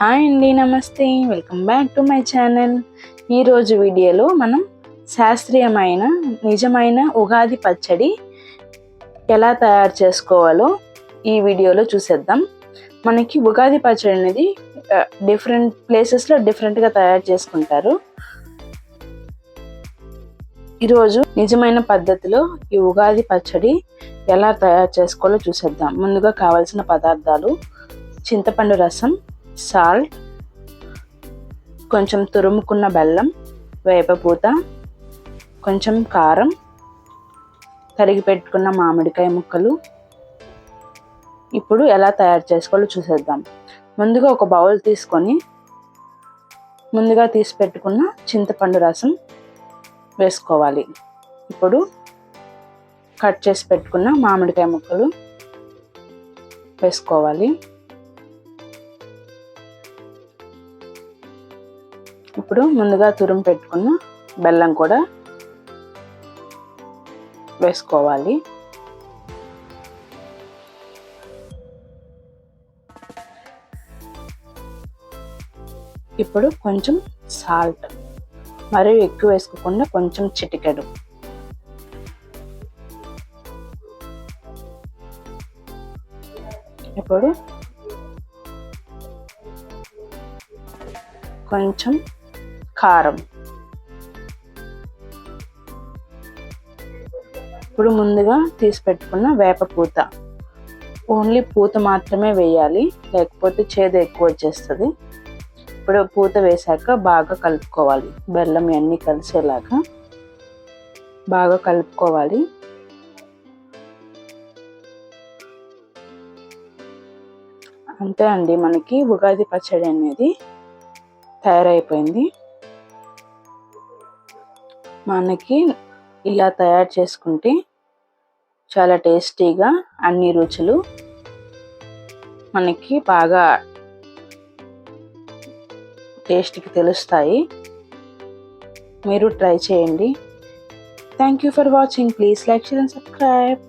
Hi అండి నమస్తే. Welcome back to my channel. ఈరోజు వీడియోలో మనం శాస్త్రీయమైన నిజమైన ఉగాది పచ్చడి ఎలా తయారు చేసుకోవాలో ఈ వీడియోలో చూసేద్దాం. మనకి ఉగాది పచ్చడి అనేది డిఫరెంట్ ప్లేసెస్లో డిఫరెంట్గా తయారు చేసుకుంటారు. ఈరోజు నిజమైన పద్ధతిలో ఈ ఉగాది పచ్చడి ఎలా తయారు చేసుకోవాలో చూసేద్దాం. ముందుగా కావాల్సిన పదార్థాలు చింతపండు రసం సాల్ట్ కొంచెం తురుముకున్న బెల్లం వేపపూత కొంచెం కారం తరిగి పెట్టుకున్న మామిడికాయ ముక్కలు. ఇప్పుడు ఎలా తయారు చేసుకోవాలో చూసేద్దాం. ముందుగా ఒక బౌల్ తీసుకొని ముందుగా తీసి పెట్టుకున్న చింతపండు రసం వేసుకోవాలి. ఇప్పుడు కట్ చేసి పెట్టుకున్న మామిడికాయ ముక్కలు వేసుకోవాలి. ఇప్పుడు ముందుగా తురుము పెట్టుకున్న బెల్లం కూడా వేసుకోవాలి. ఇప్పుడు కొంచెం సాల్ట్ మరియు ఎక్కువ వేసుకోకుండా కొంచెం చిటికెడు. ఇప్పుడు కొంచెం కారం. ఇప్పుడు ముందుగా తీసి పెట్టుకున్న వేప పూత. ఓన్లీ పూత మాత్రమే వేయాలి లేకపోతే చేదు ఎక్కువ వచ్చేస్తుంది. ఇప్పుడు పూత వేసాక బాగా కలుపుకోవాలి. బెల్లం ఇవన్నీ కలిసేలాగా బాగా కలుపుకోవాలి. అంతే అండి మనకి ఉగాది పచ్చడి అనేది తయారైపోయింది. మనకి ఇలా తయారు చేసుకుంటే చాలా టేస్టీగా అన్ని రుచులు మనకి బాగా టేస్ట్కి తెలుస్తాయి. మీరు ట్రై చేయండి. Thank you for watching please like share and subscribe